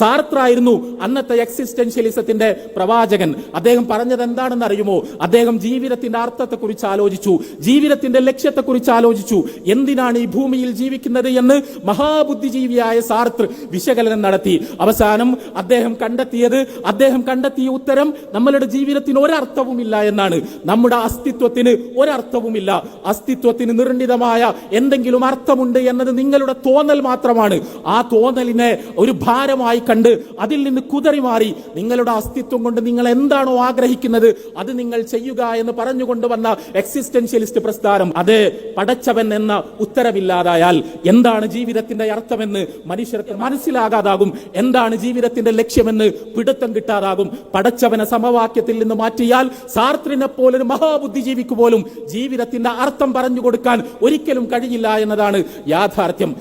സാർത്രായിരുന്നു അന്നത്തെ എക്സിസ്റ്റൻഷ്യലിസത്തിന്റെ പ്രവാചകൻ. അദ്ദേഹം പറഞ്ഞത് എന്താണെന്ന് അറിയുമോ? അദ്ദേഹം ജീവിതത്തിന്റെ അർത്ഥത്തെക്കുറിച്ച് ആലോചിച്ചു ജീവിതത്തിന്റെ ലക്ഷ്യത്തെക്കുറിച്ച് ആലോചിച്ചു. എന്തിനാണ് ഈ ഭൂമിയിൽ ജീവിക്കുന്നത് എന്ന് മഹാബുദ്ധിജീവിയായ സാർത്ര വിശകലനം നടത്തി. അവസാനം അദ്ദേഹം കണ്ടെത്തിയത് അദ്ദേഹം കണ്ടെത്തിയ ഉത്തരം നമ്മളുടെ ജീവിതത്തിന് ഒരർത്ഥവുമില്ല എന്നാണ്. നമ്മുടെ അസ്തിത്വത്തിന് ഒരർത്ഥവുമില്ല. അസ്തിത്വത്തിന് നിർണിതമായ എന്തെങ്കിലും അർത്ഥമുണ്ട് എന്നത് നിങ്ങളുടെ തോന്നൽ മാത്രമാണ്. ആ തോന്നലിനെ ഒരു ഭാരമായി കണ്ട് അതിൽ നിന്ന് കുതറി മാറി നിങ്ങളുടെ അസ്തിത്വം കൊണ്ട് നിങ്ങൾ എന്താണോ ആഗ്രഹിക്കുന്നത് അത് നിങ്ങൾ ചെയ്യുക എന്ന് പറഞ്ഞുകൊണ്ട് വന്ന എക്സിസ്റ്റൻഷ്യലിസ്റ്റ് പ്രസ്ഥാനം അത് പടച്ചവൻ എന്ന ഉത്തരവില്ലാതായാൽ എന്താണ് ജീവിതത്തിന്റെ അർത്ഥമെന്ന് മനുഷ്യർക്ക് മനസ്സിലാകാതാകും. എന്താണ് ജീവിതത്തിന്റെ ലക്ഷ്യമെന്ന് പിടുത്തം കിട്ടാതാകും. പടച്ചവനെ സമവാക്യത്തിൽ നിന്ന് മാറ്റിയാൽ സാർത്രിനെ പോലൊരു മഹാബുദ്ധിജീവിക്ക് പോലും ജീവിതത്തിന്റെ അർത്ഥം പറഞ്ഞു കൊടുക്കാൻ ഒരിക്കലും കഴിയില്ല എന്നതാണ് യാഥാർത്ഥ്യം.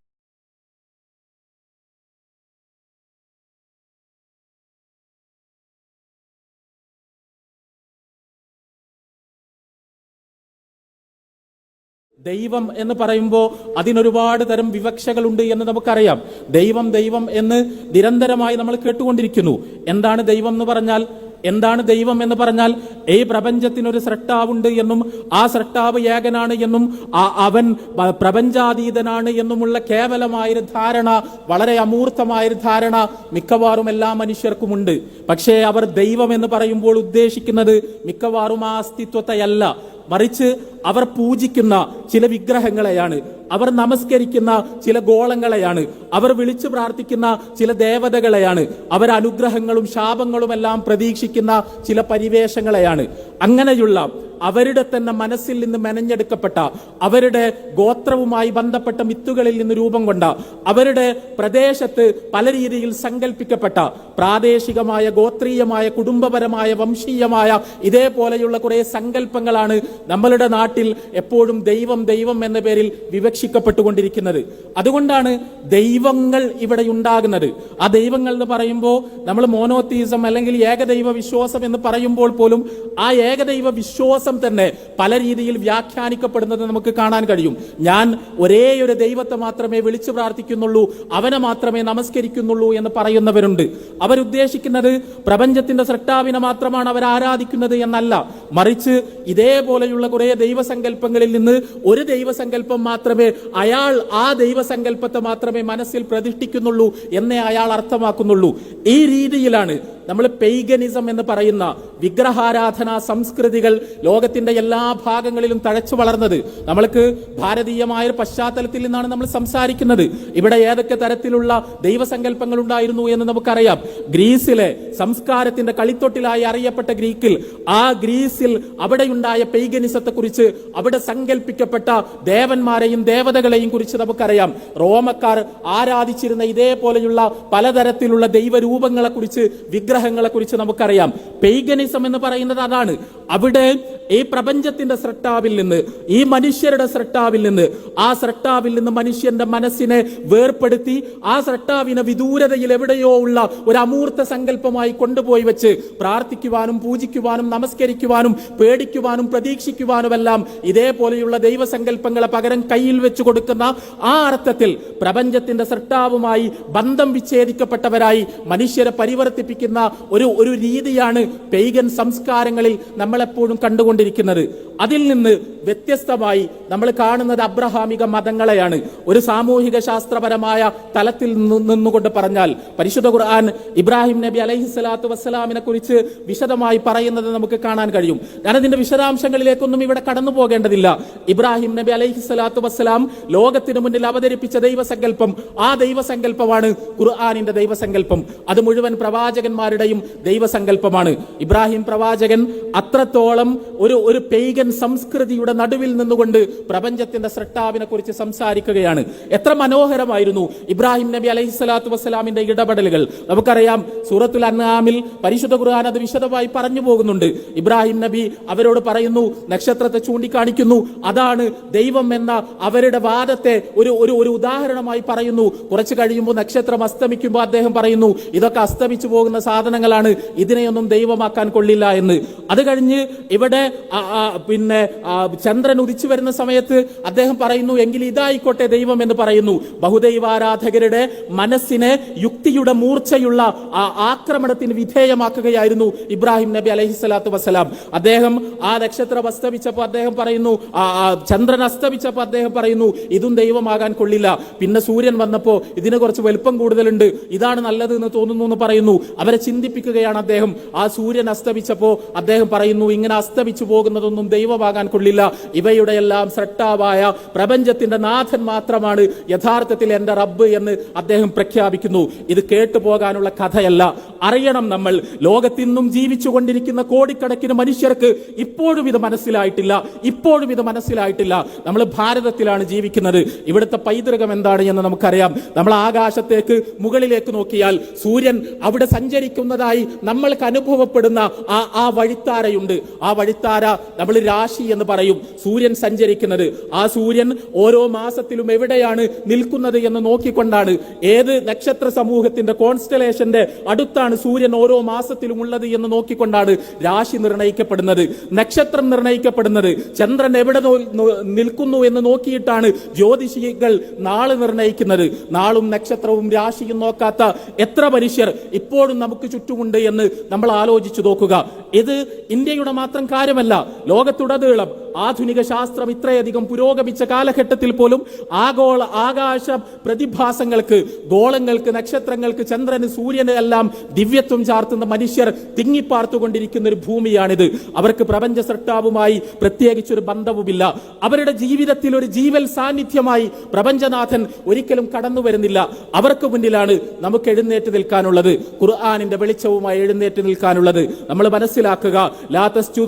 ദൈവം എന്ന് പറയുമ്പോൾ അതിനൊരുപാട് തരം വിവക്ഷകളുണ്ട് എന്ന് നമുക്കറിയാം. ദൈവം ദൈവം എന്ന് നിരന്തരമായി നമ്മൾ കേട്ടുകൊണ്ടിരിക്കുന്നു. എന്താണ് ദൈവം എന്ന് പറഞ്ഞാൽ? എന്താണ് ദൈവം എന്ന് പറഞ്ഞാൽ ഈ പ്രപഞ്ചത്തിനൊരു സ്രട്ടാവുണ്ട് എന്നും ആ സ്രട്ടാവ് ഏകനാണ് എന്നും അവൻ പ്രപഞ്ചാതീതനാണ് എന്നുമുള്ള കേവലമായൊരു ധാരണ വളരെ അമൂർത്തമായൊരു ധാരണ മിക്കവാറും എല്ലാ മനുഷ്യർക്കുമുണ്ട്. പക്ഷേ അവർ ദൈവം എന്ന് പറയുമ്പോൾ ഉദ്ദേശിക്കുന്നത് മിക്കവാറും ആ അസ്തിത്വത്തെയല്ല. മറിച്ച് അവർ പൂജിക്കുന്ന ചില വിഗ്രഹങ്ങളെയാണ്. അവർ നമസ്കരിക്കുന്ന ചില ഗോളങ്ങളെയാണ്. അവർ വിളിച്ചു പ്രാർത്ഥിക്കുന്ന ചില ദേവതകളെയാണ്. അവർ അനുഗ്രഹങ്ങളും ശാപങ്ങളുമെല്ലാം പ്രതീക്ഷിക്കുന്ന ചില പരിവേഷങ്ങളെയാണ്. അങ്ങനെയുള്ള അവരുടെ തന്നെ മനസ്സിൽ നിന്ന് മെനഞ്ഞെടുക്കപ്പെട്ട അവരുടെ ഗോത്രവുമായി ബന്ധപ്പെട്ട മിത്തുകളിൽ നിന്ന് രൂപം കൊണ്ട അവരുടെ പ്രദേശത്ത് പല രീതിയിൽ സങ്കല്പിക്കപ്പെട്ട പ്രാദേശികമായ ഗോത്രീയമായ കുടുംബപരമായ വംശീയമായ ഇതേപോലെയുള്ള കുറെ സങ്കല്പങ്ങളാണ് നമ്മളുടെ നാട്ടിൽ എപ്പോഴും ദൈവം ദൈവം എന്ന പേരിൽ വിവക്ഷിക്കപ്പെട്ടുകൊണ്ടിരിക്കുന്നത്. അതുകൊണ്ടാണ് ദൈവങ്ങൾ ഇവിടെ ഉണ്ടാകുന്നത്. ആ ദൈവങ്ങൾ എന്ന് പറയുമ്പോൾ നമ്മൾ മോനോത്തീസം അല്ലെങ്കിൽ ഏകദൈവ വിശ്വാസം എന്ന് പറയുമ്പോൾ പോലും ആ ഏകദൈവ വിശ്വാസം തന്നെ പല രീതിയിൽ വ്യാഖ്യാനിക്കപ്പെടുന്നത് നമുക്ക് കാണാൻ കഴിയും. ഞാൻ ഒരേ ഒരു ദൈവത്തെ മാത്രമേ വിളിച്ചു പ്രാർത്ഥിക്കുന്നുള്ളൂ അവനെ മാത്രമേ നമസ്കരിക്കുന്നുള്ളൂ എന്ന് പറയുന്നവരുണ്ട്. അവരുദ്ദേശിക്കുന്നത് പ്രപഞ്ചത്തിന്റെ സൃഷ്ടാവിനെ മാത്രമാണ് അവർ ആരാധിക്കുന്നത് എന്നല്ല. മറിച്ച് ഇതേപോലെയുള്ള കുറേ ദൈവസങ്കല്പങ്ങളിൽ നിന്ന് ഒരു ദൈവസങ്കല്പം മാത്രമേ അയാൾ ആ ദൈവസങ്കല്പത്തെ മാത്രമേ മനസ്സിൽ പ്രതിഷ്ഠിക്കുന്നുള്ളൂ എന്നേ അയാൾ അർത്ഥമാക്കുന്നുള്ളൂ. ഈ രീതിയിലാണ് നമ്മൾ പെയ്ഗനിസം എന്ന് പറയുന്ന വിഗ്രഹാരാധന സംസ്കൃതികൾ ലോകത്തിന്റെ എല്ലാ ഭാഗങ്ങളിലും തഴച്ചു വളർന്നത് നമ്മൾക്ക് ഭാരതീയമായ പശ്ചാത്തലത്തിൽ നിന്നാണ് നമ്മൾ സംസാരിക്കുന്നത്. ഇവിടെ ഏതൊക്കെ തരത്തിലുള്ള ദൈവസങ്കല്പങ്ങൾ ഉണ്ടായിരുന്നു എന്ന് നമുക്കറിയാം. ഗ്രീസിലെ സംസ്കാരത്തിന്റെ കളിത്തൊട്ടിലായി അറിയപ്പെട്ട ഗ്രീക്കിൽ ആ ഗ്രീസിൽ അവിടെയുണ്ടായ പെയ്ഗനിസത്തെ കുറിച്ച് അവിടെ സങ്കല്പിക്കപ്പെട്ട ദേവന്മാരെയും ദേവതകളെയും കുറിച്ച് നമുക്കറിയാം. റോമക്കാർ ആരാധിച്ചിരുന്ന ഇതേപോലെയുള്ള പലതരത്തിലുള്ള ദൈവരൂപങ്ങളെ കുറിച്ച് വിഗ്രഹങ്ങളെ കുറിച്ച് നമുക്കറിയാം. പെയ്ഗനിസം എന്ന് പറയുന്നത് അതാണ്. അവിടെ ഈ പ്രപഞ്ചത്തിന്റെ ശ്രട്ടാവിൽ നിന്ന് ഈ മനുഷ്യരുടെ ശ്രട്ടാവിൽ നിന്ന് ആ ശ്രട്ടാവിൽ നിന്ന് മനുഷ്യന്റെ മനസ്സിനെ വേർപ്പെടുത്തി ആ ശ്രട്ടാവിനെ വിദൂരതയിൽ എവിടെയോ ഉള്ള ഒരു അമൂർത്ത സങ്കല്പമായി കൊണ്ടുപോയി വെച്ച് പ്രാർത്ഥിക്കുവാനും പൂജിക്കുവാനും നമസ്കരിക്കുവാനും പേടിക്കുവാനും പ്രതീക്ഷിക്കുവാനുമെല്ലാം ഇതേപോലെയുള്ള ദൈവസങ്കല്പങ്ങളെ പകരം കയ്യിൽ വെച്ച് കൊടുക്കുന്ന ആ അർത്ഥത്തിൽ പ്രപഞ്ചത്തിന്റെ ശ്രട്ടാവുമായി ബന്ധം വിച്ഛേദിക്കപ്പെട്ടവരായി മനുഷ്യരെ പരിവർത്തിപ്പിക്കുന്ന ഒരു ഒരു രീതിയാണ് പെയ്ഗൻ സംസ്കാരങ്ങളിൽ നമ്മളെപ്പോഴും കണ്ടുകൊണ്ടിരിക്കുന്നത്. അതിൽ നിന്ന് വ്യത്യസ്തമായി നമ്മൾ കാണുന്നത് അബ്രഹാമിക മതങ്ങളെയാണ്. ഒരു സാമൂഹിക ശാസ്ത്രപരമായ തലത്തിൽ നിന്ന് നിന്നുകൊണ്ട് പറഞ്ഞാൽ പരിശുദ്ധ ഖുർആൻ ഇബ്രാഹിം നബി അലൈഹി സ്വലാത്തു വസ്സലാമിനെ കുറിച്ച് വിശദമായി പറയുന്നത് നമുക്ക് കാണാൻ കഴിയും. ഞാനതിന്റെ വിശദാംശങ്ങളിലേക്കൊന്നും ഇവിടെ കടന്നു പോകേണ്ടതില്ല. ഇബ്രാഹിം നബി അലൈഹി സ്വലാത്തു വസ്സലാം ലോകത്തിന് മുന്നിൽ അവതരിപ്പിച്ച ദൈവസങ്കല്പം ആ ദൈവസങ്കല്പമാണ് ഖുർആാനിന്റെ ദൈവസങ്കല്പം. അത് മുഴുവൻ പ്രവാചകന്മാരുടെയും ദൈവസങ്കല്പമാണ്. ഇബ്രാഹിം പ്രവാചകൻ അത്രത്തോളം ഒരു ഒരു പെയ്ഗൻ സംസ്കൃതിയുടെ നടുവിൽ നിന്നുകൊണ്ട് പ്രപഞ്ചത്തിന്റെ സൃഷ്ടാവിനെ കുറിച്ച് സംസാരിക്കുകയാണ്. എത്ര മനോഹരമായിരുന്നു ഇബ്രാഹിം നബി അലൈഹി സ്വലാത്തു വസ്സലാമിന്റെ ഇടപെടലുകൾ. നമുക്കറിയാം സൂറത്തുൽ അന്നാമിൽ പരിശുദ്ധ ഖുർആൻ അത് വിശദമായി പറഞ്ഞു പോകുന്നുണ്ട്. ഇബ്രാഹിം നബി അവരോട് പറയുന്നു നക്ഷത്രത്തെ ചൂണ്ടിക്കാണിക്കുന്നു. അതാണ് ദൈവം എന്ന അവരുടെ വാദത്തെ ഒരു ഒരു ഒരു ഉദാഹരണമായി പറയുന്നു. കുറച്ച് കഴിയുമ്പോൾ നക്ഷത്രം അസ്തമിക്കുമ്പോൾ അദ്ദേഹം പറയുന്നു ഇതൊക്കെ അസ്തമിച്ചു പോകുന്ന സാധനങ്ങളാണ്. ഇതിനെയൊന്നും ദൈവമാക്കാൻ കൊള്ളില്ല എന്ന്. അത് കഴിഞ്ഞ് ഇവിടെ പിന്നെ ചന്ദ്രൻ ഉദിച്ചു വരുന്ന സമയത്ത് അദ്ദേഹം പറയുന്നു എങ്കിൽ ഇതായിക്കോട്ടെ ദൈവം എന്ന് പറയുന്നു. ബഹുദൈവാരാധകരുടെ മനസ്സിനെ യുക്തിയുടെ മൂർച്ചയുള്ള ആക്രമണത്തിന് വിധേയമാക്കുകയായിരുന്നു ഇബ്രാഹിം നബി അലഹി സ്വലാത്തു വസ്സലാം. അദ്ദേഹം ആ നക്ഷത്രം അസ്തമിച്ചപ്പോൾ അദ്ദേഹം പറയുന്നു ചന്ദ്രൻ അസ്തമിച്ചപ്പോൾ അദ്ദേഹം പറയുന്നു ഇതും ദൈവമാകാൻ കൊള്ളില്ല. പിന്നെ സൂര്യൻ വന്നപ്പോൾ ഇതിന് കുറച്ച് വലുപ്പം കൂടുതലുണ്ട്. ഇതാണ് നല്ലത് എന്ന് തോന്നുന്നു എന്ന് പറയുന്നു. അവരെ ചിന്തിപ്പിക്കുകയാണ് അദ്ദേഹം. ആ സൂര്യൻ അസ്തമിച്ചപ്പോൾ അദ്ദേഹം പറയുന്നു ഇങ്ങനെ അസ്തമിച്ചു പോകുന്നതൊന്നും ദൈവമാകാൻ കൊള്ളില്ല. ഇവയുടെ എല്ലാം സട്ടാവായ പ്രപഞ്ചത്തിന്റെ നാഥൻ മാത്രമാണ് യഥാർത്ഥത്തിൽ എന്റെ റബ്ബ് എന്ന് അദ്ദേഹം പ്രഖ്യാപിക്കുന്നു. ഇത് കേട്ടു പോകാനുള്ള കഥയല്ല. അറിയണം നമ്മൾ ലോകത്തിന്നും ജീവിച്ചു കൊണ്ടിരിക്കുന്ന കോടിക്കണക്കിന് മനുഷ്യർക്ക് ഇപ്പോഴും ഇത് മനസ്സിലായിട്ടില്ല. ഇപ്പോഴും ഇത് മനസ്സിലായിട്ടില്ല. നമ്മൾ ഭാരതത്തിലാണ് ജീവിക്കുന്നത്. ഇവിടുത്തെ പൈതൃകം എന്താണ് എന്ന് നമുക്കറിയാം. നമ്മൾ ആകാശത്തേക്ക് മുകളിലേക്ക് നോക്കിയാൽ സൂര്യൻ അവിടെ സഞ്ചരിക്കുന്നതായി നമ്മൾക്ക് അനുഭവപ്പെടുന്ന ആ ആ വഴിത്താരയുണ്ട്. ആ വഴിത്താര നമ്മൾ രാശി എന്ന് പറയും. സൂര്യൻ സഞ്ചരിക്കുന്നത്. ആ സൂര്യൻ ഓരോ മാസത്തിലും എവിടെയാണ് നിൽക്കുന്നത് എന്ന് നോക്കിക്കൊണ്ടാണ്. ഏത് നക്ഷത്ര സമൂഹത്തിന്റെ കോൺസ്റ്റലേഷന്റെ അടുത്താണ് സൂര്യൻ ഓരോ മാസത്തിലും ഉള്ളത് എന്ന് നോക്കിക്കൊണ്ടാണ് രാശി നിർണയിക്കപ്പെടുന്നത്. നക്ഷത്രം നിർണയിക്കപ്പെടുന്നത്. ചന്ദ്രൻ എവിടെ നിൽക്കുന്നു എന്ന് നോക്കിയിട്ടാണ് ജ്യോതിഷികൾ നാൾ നിർണയിക്കുന്നത്. നാളും നക്ഷത്രവും രാശിയും നോക്കാത്ത എത്ര മനുഷ്യർ ഇപ്പോഴും നമുക്ക് ചുറ്റുമുണ്ട് എന്ന് നമ്മൾ ആലോചിച്ചു നോക്കുക. ഇത് ഇന്ത്യയുടെ മാത്രം കാര്യമല്ല ലോകത്തുടനീളം ആധുനിക ശാസ്ത്രം ഇത്രയധികം പുരോഗമിച്ച കാലഘട്ടത്തിൽ പോലും ആഗോള ആകാശ പ്രതിഭാസങ്ങൾക്ക് ഗോളങ്ങൾക്ക് നക്ഷത്രങ്ങൾക്ക് ചന്ദ്രന് സൂര്യന് എല്ലാം ദിവ്യത്വം ചാർത്തുന്ന മനുഷ്യർ തിങ്ങിപ്പാർത്തുകൊണ്ടിരിക്കുന്ന ഒരു ഭൂമിയാണിത്. അവർക്ക് പ്രപഞ്ച സൃഷ്ടാവുമായി പ്രത്യേകിച്ചൊരു ബന്ധവുമില്ല. അവരുടെ ജീവിതത്തിൽ ഒരു ജീവൽ സാന്നിധ്യമായി പ്രപഞ്ചനാഥൻ ഒരിക്കലും കടന്നു വരുന്നില്ല. അവർക്ക് മുന്നിലാണ് നമുക്ക് എഴുന്നേറ്റ് നിൽക്കാനുള്ളത്. ഖുർആാനിന്റെ വെളിച്ചവുമായി എഴുന്നേറ്റ് നിൽക്കാനുള്ളത്. നമ്മൾ മനസ്സിലാക്കുക ലാത്തസ്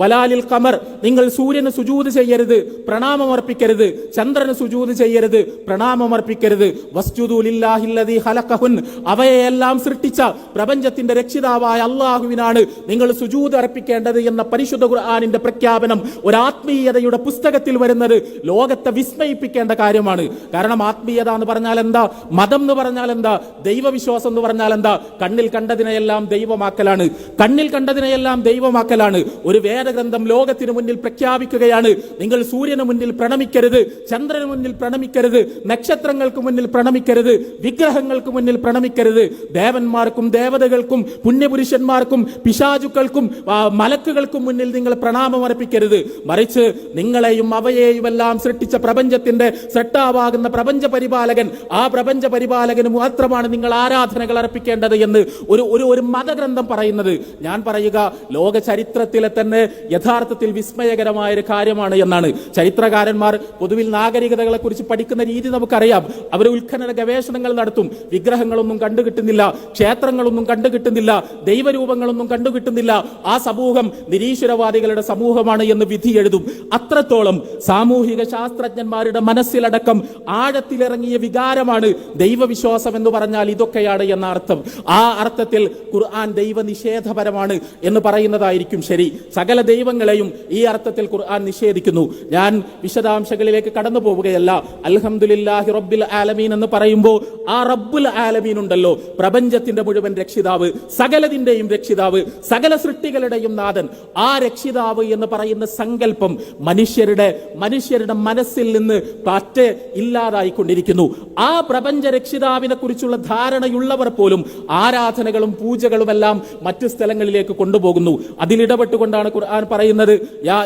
വലാലിൽ ഖമർ നിങ്ങൾ സൂര്യന് സുജൂത് ചെയ്യരുത് പ്രണാമമർപ്പിക്കരുത് ചന്ദ്രന് സുജൂത് ചെയ്യരുത് പ്രണാമമർപ്പിക്കരുത് അർപ്പിക്കരുത്. ഹലക്കഹുൻ അവയെല്ലാം സൃഷ്ടിച്ച പ്രപഞ്ചത്തിന്റെ രക്ഷിതാവായ അള്ളാഹുവിനാണ് നിങ്ങൾ സുജൂത് അർപ്പിക്കേണ്ടത് എന്ന പരിശുദ്ധ ഖുർആാനിന്റെ പ്രഖ്യാപനം ഒരു ആത്മീയതയുടെ പുസ്തകത്തിൽ വരുന്നത് ലോകത്തെ വിസ്മയിപ്പിക്കേണ്ട കാര്യമാണ്. കാരണം ആത്മീയത എന്ന് പറഞ്ഞാൽ എന്താ? മതം എന്ന് പറഞ്ഞാൽ എന്താ? ദൈവവിശ്വാസം എന്ന് പറഞ്ഞാൽ എന്താ? കണ്ണിൽ കണ്ടതിനെയെല്ലാം ദൈവമാക്കലാണ്. കണ്ണിൽ കണ്ടതിനെയെല്ലാം ദൈവമാക്കലാണ്. ഒരു വേദഗ്രന്ഥം ലോകത്തിന് മുന്നിൽ പ്രഖ്യാപിക്കുകയാണ്. നിങ്ങൾ സൂര്യന് മുന്നിൽ പ്രണമിക്കരുത് ചന്ദ്രന് മുന്നിൽ പ്രണമിക്കരുത് നക്ഷത്രങ്ങൾക്ക് മുന്നിൽ പ്രണമിക്കരുത് വിഗ്രഹങ്ങൾക്ക് മുന്നിൽ പ്രണമിക്കരുത്. ദേവന്മാർക്കും ദേവതകൾക്കും പുണ്യപുരുഷന്മാർക്കും പിശാചുക്കൾക്കും മലക്കുകൾക്കും മുന്നിൽ നിങ്ങൾ പ്രണാമം അർപ്പിക്കരുത്. മറിച്ച് നിങ്ങളെയും അവയെയും എല്ലാം സൃഷ്ടിച്ച പ്രപഞ്ചത്തിന്റെ സൃഷ്ടാവാകുന്ന പ്രപഞ്ച പരിപാലകൻ ആ പ്രപഞ്ച പരിപാലകന് മാത്രമാണ് നിങ്ങൾ ആരാധനകൾ അർപ്പിക്കേണ്ടത് എന്ന് ഒരു ഒരു ഒരു മതഗ്രന്ഥം പറയുന്നത്. ഞാൻ പറയുക ലോക ചരിത്രത്തിലെ തന്നെ യഥാർത്ഥത്തിൽ വിസ്മയകരമായ ഒരു കാര്യമാണ് എന്നാണ്. ചരിത്രകാരന്മാർ പൊതുവിൽ നാഗരികതകളെ കുറിച്ച് പഠിക്കുന്ന രീതി നമുക്കറിയാം. അവർ ഉത്ഖനന ഗവേഷണങ്ങൾ നടത്തും. വിഗ്രഹങ്ങളൊന്നും കണ്ടുകിട്ടുന്നില്ല. ക്ഷേത്രങ്ങളൊന്നും കണ്ടുകിട്ടുന്നില്ല. ദൈവരൂപങ്ങളൊന്നും കണ്ടുകിട്ടുന്നില്ല. ആ സമൂഹം നിരീശ്വരവാദികളുടെ സമൂഹമാണ് എന്ന് വിധി എഴുതും. അത്രത്തോളം സാമൂഹിക ശാസ്ത്രജ്ഞന്മാരുടെ മനസ്സിലടക്കം ആഴത്തിലിറങ്ങിയ വികാരമാണ് ദൈവവിശ്വാസം എന്ന് പറഞ്ഞാൽ ഇതൊക്കെയാണ് എന്ന അർത്ഥം. ആ അർത്ഥത്തിൽ ഖുർആൻ ദൈവനിഷേധപരമാണ് എന്ന് പറയുന്നതായിരിക്കും ശരി. സകല ദൈവങ്ങളെയും ഈ അർത്ഥത്തിൽ ഖുർആൻ നിഷേധിക്കുന്നു. ഞാൻ വിശദാംശങ്ങളിലേക്ക് കടന്നു പോവുകയല്ല. അൽഹംദുലില്ലാഹി റബ്ബിൽ ആലമീൻ എന്ന് പറയുമ്പോൾ ആ റബ്ബുൽ ആലമീൻ ഉണ്ടല്ലോ. പ്രപഞ്ചത്തിന്റെ മുഴുവൻ രക്ഷിതാവ് സകലതിന്റെയും രക്ഷിതാവ് സകല സൃഷ്ടികളുടെയും നാഥൻ. ആ രക്ഷിതാവ് എന്ന് പറയുന്ന സങ്കല്പം മനുഷ്യരുടെ മനുഷ്യരുടെ മനസ്സിൽ നിന്ന് പറ്റെ ഇല്ലാതായിക്കൊണ്ടിരിക്കുന്നു. ആ പ്രപഞ്ച രക്ഷിതാവിനെ കുറിച്ചുള്ള ധാരണയുള്ളവർ പോലും ആരാധനകളും പൂജകളുമെല്ലാം മറ്റു സ്ഥലങ്ങളിലേക്ക് കൊണ്ടുപോകുന്നു. അതിലിടപെട്ടുകൊണ്ടാണ് ഖുർആൻ പറയുന്നത് യാ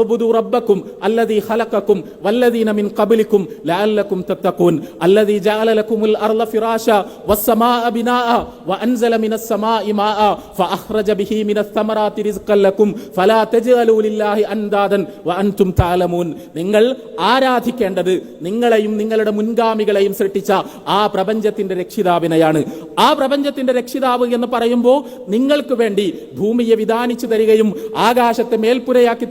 ഉബ്ദു റബ്ബക്കും അല്ലദീ ഖലഖക്കും വല്ലദീന മിൻ ഖബ്ലിക്കും ലഅല്ലക്കും തത്തഖൂൻ അല്ലദീ ജഅല ലക്കുമുൽ അർള ഫിറാശ വസ്സമാഅ ബിനാഅ വഅൻസല മിനസ് സമാഇ മാഅ ഫഅഖ്റജ ബിഹി മിനസ് തമറാതി റിസ്ഖൻ ലക്കും ഫലാ തജ്അലൂ ലില്ലാഹി അൻദാദൻ വഅൻതും തഅലമൂൻ. നിങ്ങൾ ആരാധിക്കേണ്ടത് നിങ്ങളെയും നിങ്ങളുടെ മുൻഗാമികളെയും സൃഷ്ടിച്ച ആ പ്രപഞ്ചത്തിന്റെ രക്ഷിതാവിനെയാണ്. ആ പ്രപഞ്ചത്തിന്റെ രക്ഷിതാവ് എന്ന് പറയുമ്പോൾ നിങ്ങൾക്ക് വേണ്ടി ഭൂമിയെ വിധാനിച്ചു തരികയും ആകാശത്തെ മേൽപ്പ മേൽപ്പുരയാക്കി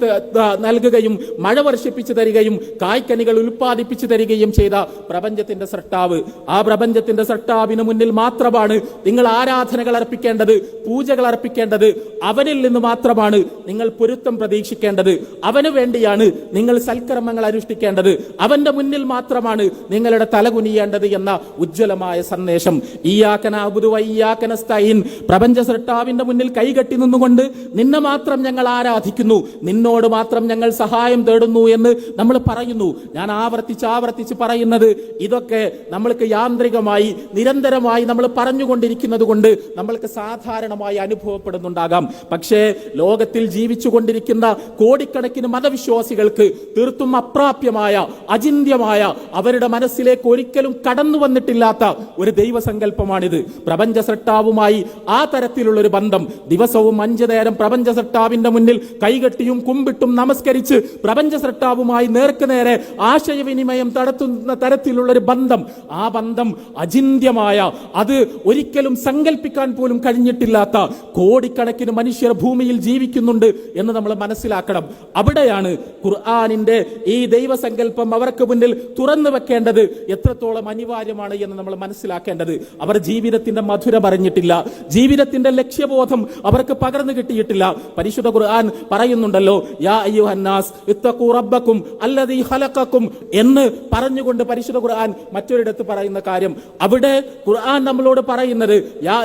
നൽകുകയും മഴ വർഷിപ്പിച്ചു തരികയും കായ്ക്കനികൾ ഉൽപ്പാദിപ്പിച്ചു തരികയും ചെയ്ത പ്രപഞ്ചത്തിന്റെ സൃഷ്ടാവ്. ആ പ്രപഞ്ചത്തിന്റെ സൃഷ്ടാവിന് മുന്നിൽ മാത്രമാണ് നിങ്ങൾ ആരാധനകൾ അർപ്പിക്കേണ്ടത് പൂജകൾ അർപ്പിക്കേണ്ടത്. അവനിൽ നിന്ന് മാത്രമാണ് നിങ്ങൾ പൊരുത്തം പ്രതീക്ഷിക്കേണ്ടത്. അവന് വേണ്ടിയാണ് നിങ്ങൾ സൽക്കർമ്മങ്ങൾ അനുഷ്ഠിക്കേണ്ടത്. അവന്റെ മുന്നിൽ മാത്രമാണ് നിങ്ങളുടെ തല കുനിയേണ്ടത് എന്ന ഉജ്ജ്വലമായ സന്ദേശം. ഈയാക്കന അബുദു വയ്യാക്കന സ്തൈൻ പ്രപഞ്ച സൃഷ്ടാവിന്റെ മുന്നിൽ കൈകെട്ടി നിന്നുകൊണ്ട് നിന്നെ മാത്രം ഞങ്ങൾ ആരാധിക്കുന്നു. നിന്നോട് മാത്രം ഞങ്ങൾ സഹായം തേടുന്നു എന്ന് നമ്മൾ പറയുന്നു. ഞാൻ ആവർത്തിച്ച് ആവർത്തിച്ച് പറയുന്നത് ഇതൊക്കെ നമ്മൾക്ക് യാന്ത്രികമായി നിരന്തരമായി നമ്മൾ പറഞ്ഞുകൊണ്ടിരിക്കുന്നത് കൊണ്ട് നമ്മൾക്ക് സാധാരണമായി അനുഭവപ്പെടുന്നുണ്ടാകാം. പക്ഷേ ലോകത്തിൽ ജീവിച്ചു കൊണ്ടിരിക്കുന്ന കോടിക്കണക്കിന് മതവിശ്വാസികൾക്ക് തീർത്തും അപ്രാപ്യമായ അചിന്യമായ അവരുടെ മനസ്സിലേക്ക് ഒരിക്കലും കടന്നു വന്നിട്ടില്ലാത്ത ഒരു ദൈവസങ്കല്പമാണിത്. പ്രപഞ്ച സൃഷ്ടാവുമായി ആ തരത്തിലുള്ള ഒരു ബന്ധം. ദിവസവും അഞ്ചു നേരം പ്രപഞ്ച സൃഷ്ടാവിന്റെ മുന്നിൽ കൈകെട്ടിയും കുമ്പിട്ടും നമസ്കരിച്ച് പ്രപഞ്ച സൃഷ്ടാവുമായി നേർക്കുനേരെ ആശയവിനിമയം നടത്തുന്ന തരത്തിലുള്ള ഒരു ബന്ധം. ആ ബന്ധം അചിന്യമായ അത് ഒരിക്കലും സങ്കല്പിക്കാൻ പോലും കഴിഞ്ഞിട്ടില്ലാത്ത കോടിക്കണക്കിന് മനുഷ്യർ ഭൂമിയിൽ ജീവിക്കുന്നുണ്ട് എന്ന് നമ്മൾ മനസ്സിലാക്കണം. അവിടെയാണ് ഖുർആാനിന്റെ ഈ ദൈവസങ്കല്പം അവർക്ക് മുന്നിൽ തുറന്നു വെക്കേണ്ടത്. എത്രത്തോളം അനിവാര്യമാണ് എന്ന് നമ്മൾ മനസ്സിലാക്കേണ്ടത്. അവർ ജീവിതത്തിന്റെ മധുര പറഞ്ഞിട്ടില്ല. ജീവിതത്തിന്റെ ലക്ഷ്യബോധം അവർക്ക് പകർന്നു കിട്ടിയിട്ടില്ല. പരിശുദ്ധ ഖുർആൻ പറയുന്നുണ്ടല്ലോ യാ എന്ന് പറഞ്ഞുകൊണ്ട് പരിശുദ്ധ ഖുർആൻ മറ്റൊരിടത്ത് പറയുന്ന കാര്യം. അവിടെ ഖുർആൻ നമ്മളോട് പറയുന്നത് യാ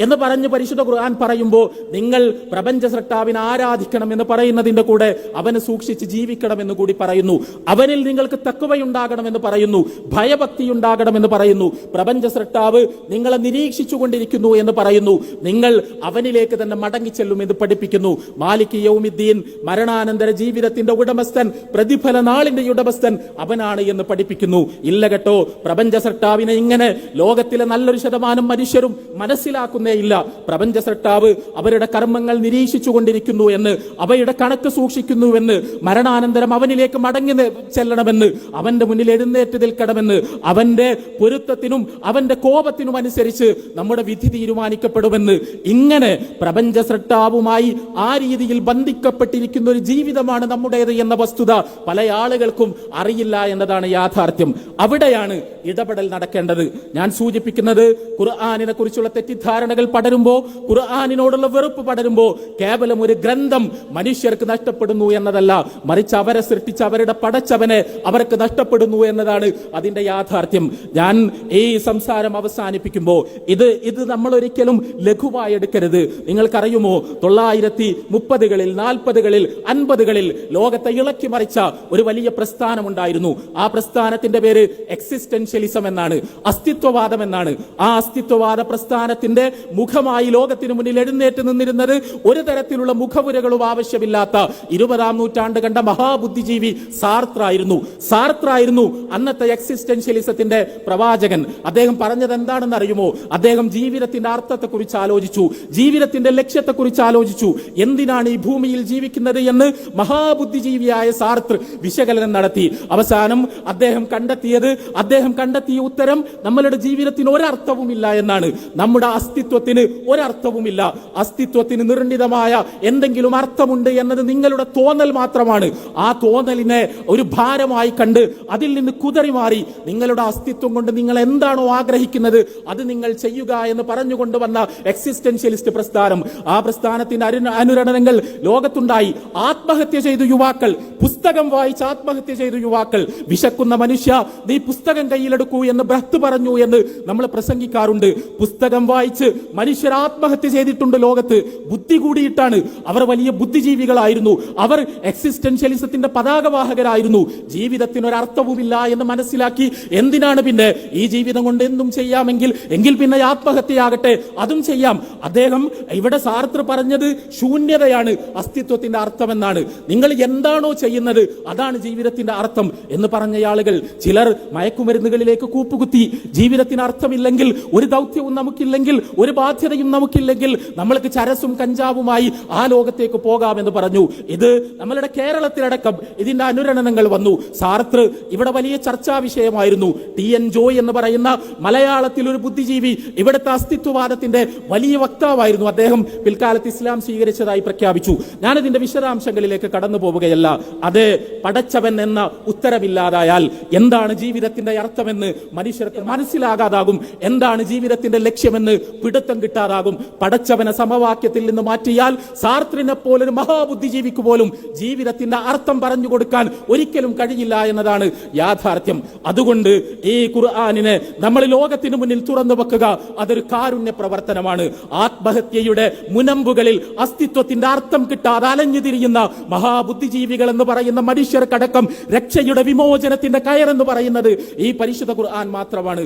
എന്ന് പറഞ്ഞ് പരിശുദ്ധ ഖുർആൻ പറയുമ്പോൾ നിങ്ങൾ പ്രപഞ്ച സൃഷ്ടാവിനെ ആരാധിക്കണം എന്ന് പറയുന്നതിന്റെ കൂടെ അവനെ സൂക്ഷിച്ച് ജീവിക്കണം എന്ന് കൂടി പറയുന്നു. അവനിൽ നിങ്ങൾക്ക് തക്കവയുണ്ടാകണമെന്ന് പറയുന്നു ഭയഭക്തി ഉണ്ടാകണമെന്ന് പറയുന്നു. പ്രപഞ്ച സൃഷ്ടാവ് നിങ്ങളെ നിരീക്ഷിച്ചു കൊണ്ടിരിക്കുന്നു എന്ന് പറയുന്നു. നിങ്ങൾ അവനിലേക്ക് തന്നെ മടങ്ങിച്ചെല്ലും എന്ന് പഠിപ്പിക്കുന്നു. മാലിക് യൗമിദ്ദീൻ മരണാനന്തര ജീവിതത്തിന്റെ ഉടമസ്ഥൻ പ്രതിഫല നാളിന്റെ ഉടമസ്ഥൻ അവനാണ് എന്ന് പഠിപ്പിക്കുന്നു. ഇല്ല കേട്ടോ പ്രപഞ്ച സൃഷ്ടാവിനെ ഇങ്ങനെ ലോകത്തിലെ നല്ലൊരു ശതമാനം മനുഷ്യരും മനസ്സിലാക്കുന്നേ ഇല്ല. പ്രപഞ്ച സൃഷ്ടാവ് അവരുടെ കർമ്മങ്ങൾ നിരീക്ഷിച്ചു കൊണ്ടിരിക്കുന്നു എന്ന് അവയുടെ കണക്ക് സൂക്ഷിക്കുന്നുവെന്ന് മരണാനന്തരം അവനിലേക്ക് മടങ്ങി ചെല്ലണമെന്ന് അവന്റെ മുന്നിൽ എഴുന്നേറ്റ് നിൽക്കണമെന്ന് അവന്റെ പൊരുത്തത്തിനും അവന്റെ കോപത്തിനും അനുസരിച്ച് നമ്മുടെ വിധി തീരുമാനിക്കപ്പെടുമെന്ന് ഇങ്ങനെ പ്രപഞ്ച സൃഷ്ടാവുമായി ആ രീതിയിൽ ബന്ധിക്കപ്പെട്ടിരിക്കുന്ന ഒരു ജീവിതമാണ് നമ്മുടേത് എന്ന വസ്തുത പല ആളുകൾക്കും അറിയില്ല എന്നതാണ് യാഥാർത്ഥ്യം. അവിടെയാണ് ഇടപെടൽ നടക്കേണ്ടത്. ഞാൻ സൂചിപ്പിക്കുന്നത് ഖുർആാനിനെ കുറിച്ചുള്ള തെറ്റിദ്ധാരണകൾ പടരുമ്പോ ഖുർആാനിനോടുള്ള വെറുപ്പ് പടരുമ്പോ കേവലം ഒരു ഗ്രന്ഥം മനുഷ്യർക്ക് നഷ്ടപ്പെടുന്നു എന്നതല്ല. മറിച്ച് അവരെ സൃഷ്ടിച്ച അവരുടെ പടച്ചവനെ അവർക്ക് നഷ്ടപ്പെടുന്നു എന്നതാണ് അതിന്റെ യാഥാർത്ഥ്യം. ഞാൻ ഈ സംസാരം അവസാനിപ്പിക്കുമ്പോൾ ഇത് ഇത് നമ്മൾ ഒരിക്കലും ലഘുവായി എടുക്കരുത്. നിങ്ങൾക്കറിയുമോ തൊള്ളായിരത്തി മുപ്പതുകളിൽ നാൽപ്പതുകളിൽ അൻപതുകളിൽ ലോകത്തെ ഇളക്കി മറിച്ച ഒരു വലിയ പ്രസ്ഥാനമുണ്ടായിരുന്നു. ആ പ്രസ്ഥാനത്തിന്റെ പേര് എക്സിസ്റ്റൻഷ്യലിസം എന്നാണ്. അസ്തിത്വവാദം എന്നാണ്. ആ അസ്തിത്വവാദ പ്രസ്ഥാനത്തിന്റെ മുഖമായി ലോകത്തിന് മുന്നിൽ എഴുന്നേറ്റ് നിന്നിരുന്നത് ഒരു തരത്തിലുള്ള മുഖപുരകളും ആവശ്യമില്ലാത്ത ഇരുപതാം നൂറ്റാണ്ട് കണ്ട മഹാബുദ്ധിജീവി സാർത്രായിരുന്നു. സാർത്രായിരുന്നു അന്നത്തെ എക്സിസ്റ്റൻഷ്യലിസത്തിന്റെ പ്രവാചകൻ. അദ്ദേഹം പറഞ്ഞത് എന്താണെന്ന് അറിയുമോ അദ്ദേഹം ജീവിതത്തിന്റെ അർത്ഥത്തെക്കുറിച്ച് ആലോചിച്ചു. ജീവിതത്തിന്റെ ലക്ഷ്യത്തെക്കുറിച്ച് ആലോചിച്ചു. എന്തിനാണ് ഈ ഭൂമിയിൽ ജീവിക്കുന്നത് എന്ന് മഹാബുദ്ധിജീവിയായ സാർത്ര വിശകലനം നടത്തി. അവസാനം അദ്ദേഹം കണ്ടെത്തിയത് അദ്ദേഹം കണ്ടെത്തിയ ഉത്തരം നമ്മളുടെ ജീവിതത്തിന് ഒരർത്ഥവുമില്ല എന്നാണ്. നമ്മുടെ അസ്തിത്വത്തിന് ഒരർത്ഥവുമില്ല. അസ്തിത്വത്തിന് നിർണിതമായ എന്തെങ്കിലും അർത്ഥമുണ്ട് എന്നത് നിങ്ങളുടെ തോന്നൽ മാത്രമാണ്. ആ തോന്നലിനെ ഒരു ഭാരമായി കണ്ട് അതിൽ നിന്ന് കുതറി മാറി നിങ്ങളുടെ അസ്തിത്വം കൊണ്ട് നിങ്ങൾ എന്താണോ ആഗ്രഹിക്കുന്നത് അത് നിങ്ങൾ ചെയ്യുക എന്ന് പറഞ്ഞുകൊണ്ട് വന്ന എക്സിസ്റ്റൻഷ്യലിസ്റ്റ് പ്രസ്ഥാനം. ആ പ്രസ്ഥാനത്തിന്റെ അനുരണനങ്ങൾ ലോകത്തുണ്ടായി. ആത്മഹത്യ ചെയ്തു യുവാക്കൾ പുസ്തകം വായിച്ച് ആത്മഹത്യ ചെയ്തു യുവാക്കൾ വിശക്കുന്ന മനുഷ്യ നീ പുസ്തകം കയ്യിലെടുക്കൂ എന്ന് ബ്രഹ്ത് പറഞ്ഞു എന്ന് നമ്മൾ പ്രസംഗിക്കാറുണ്ട്. പുസ്തകം വായിച്ച് മനുഷ്യർ ആത്മഹത്യ ചെയ്തിട്ടുണ്ട് ലോകത്ത്. ബുദ്ധി കൂടിയിട്ടാണ്. അവർ വലിയ ബുദ്ധിജീവികളായിരുന്നു. അവർ എക്സിസ്റ്റൻഷ്യലിസത്തിന്റെ പതാകവാഹകരായിരുന്നു. ജീവിതത്തിന് ഒരു അർത്ഥവുമില്ല എന്ന് മനസ്സിലാക്കി എന്തിനാണ് പിന്നെ ഈ ജീവിതം കൊണ്ട് എന്തും ചെയ്യാമെങ്കിൽ എങ്കിൽ പിന്നെ ആത്മഹത്യയാകട്ടെ അതും ചെയ്യാം. അദ്ദേഹം ഇവിടെ സാർത്ര പറഞ്ഞത് ശൂന്യതയാണ് അസ്തിത്വത്തിന്റെ അർത്ഥമെന്നാണ്. നിങ്ങൾ എന്താണോ ചെയ്യുന്നത് അതാണ് ജീവിതത്തിന്റെ അർത്ഥം എന്ന് പറഞ്ഞ ആളുകൾ ചിലർ മയക്കുമരുന്നുകളിലേക്ക് കൂപ്പുകുത്തി. ജീവിതത്തിന് അർത്ഥമില്ലെങ്കിൽ ഒരു ദൗത്യവും നമുക്കില്ലെങ്കിൽ ഒരു ബാധ്യതയും നമുക്കില്ലെങ്കിൽ നമ്മൾക്ക് ചരസും കഞ്ചാവുമായി ആ ലോകത്തേക്ക് പോകാമെന്ന് പറഞ്ഞു. ഇത് നമ്മളുടെ കേരളത്തിലടക്കം ഇതിന്റെ അനുരണനങ്ങൾ വന്നു. സാർത്ര ഇവിടെ വലിയ ചർച്ചാ വിഷയമായിരുന്നു. ടി. എൻ. ജോയ് എന്ന് പറയുന്ന മലയാളത്തിൽ ഒരു ബുദ്ധിജീവി ഇവിടുത്തെ അസ്തിത്വവാദത്തിന്റെ വലിയ വക്താവായിരുന്നു അദ്ദേഹം. പിൽക്കാലത്ത് ഇസ്ലാം സ്വീകരിച്ചതായി പ്രഖ്യാപിച്ചു. ഞാനതിന്റെ വിശദാംശങ്ങളിലേക്ക് കടന്നു പോവുകയല്ല. അത് പടച്ചവൻ എന്ന ഉത്തരവില്ലാതായാൽ എന്താണ് ജീവിതത്തിന്റെ അർത്ഥമെന്ന് മനുഷ്യർക്ക് മനസ്സിലാകാതാകും. എന്താണ് ജീവിതത്തിന്റെ ലക്ഷ്യമെന്ന് പിടുത്തം കിട്ടാതാകും. പടച്ചവനെ സമവാക്യത്തിൽ നിന്ന് മാറ്റിയാൽ സാർത്രിനെ പോലൊരു മഹാബുദ്ധിജീവിക്ക് പോലും ജീവിതത്തിന്റെ അർത്ഥം പറഞ്ഞു കൊടുക്കാൻ ഒരിക്കലും കഴിയില്ല എന്നതാണ് യാഥാർത്ഥ്യം. അതുകൊണ്ട് ഈ ഖുർആാനിനെ നമ്മൾ ലോകത്തിന് മുന്നിൽ തുറന്നു വെക്കുക അതൊരു കാരുണ്യ പ്രവർത്തനമാണ്. ആത്മഹത്യയുടെ മുനമ്പുകളിൽ അസ്തിത്വത്തിന്റെ അർത്ഥം കിട്ടാതെ അലഞ്ഞു തിരിയുന്ന മഹാബുദ്ധിജീവികൾ എന്ന് പറയുന്ന മനുഷ്യർക്കടക്കം രക്ഷയുടെ വിമോചനത്തിന്റെ കയറെന്ന് പറയുന്നത് ഈ പരിശുദ്ധ ഖുർആൻ മാത്രമാണ്.